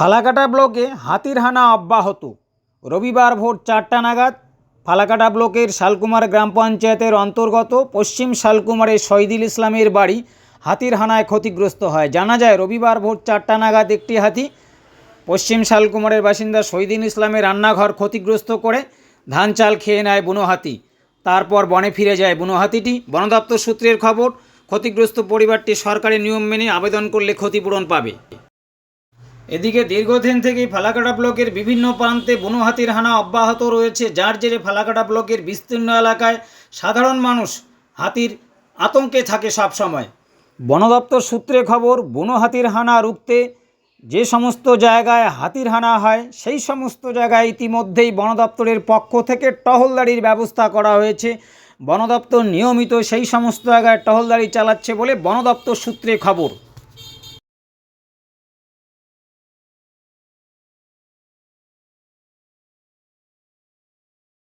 ফালাকাটা ব্লকে হাতির হানা অব্যাহত। রবিবার ভোর চারটা নাগাদ ফালাকাটা ব্লকের শালকুমার গ্রাম পঞ্চায়েতের অন্তর্গত পশ্চিম শালকুমারের শহীদুল ইসলামের বাড়ি হাতির হানায় ক্ষতিগ্রস্ত হয়। জানা যায়, রবিবার ভোর চারটা নাগাদ একটি হাতি পশ্চিম শালকুমারের বাসিন্দা শহীদুল ইসলামের রান্নাঘর ক্ষতিগ্রস্ত করে ধান চাল খেয়ে নেয় বুনো হাতি। তারপর বনে ফিরে যায় বুনো হাতিটি। বন দপ্তর সূত্রের খবর, ক্ষতিগ্রস্ত পরিবারটি সরকারি নিয়ম মেনে আবেদন করলে ক্ষতিপূরণ পাবে। এদিকে দীর্ঘদিন থেকেই ফালাকাটা ব্লকের বিভিন্ন প্রান্তে বুনো হানা অব্যাহত রয়েছে। যার জেরে ফালাকাটা ব্লকের বিস্তীর্ণ এলাকায় সাধারণ মানুষ হাতির আতঙ্কে থাকে সব সময়। বন দপ্তর সূত্রে খবর বুনো হাতির হানা রুখতে যে সমস্ত জায়গায় হাতির হানা হয়, সেই সমস্ত জায়গায় ইতিমধ্যেই বন দপ্তরের পক্ষ থেকে টহলদারির ব্যবস্থা করা হয়েছে। বন দপ্তর নিয়মিত সেই সমস্ত জায়গায় টহলদারি চালাচ্ছে বলে বন দপ্তর সূত্রে খবর।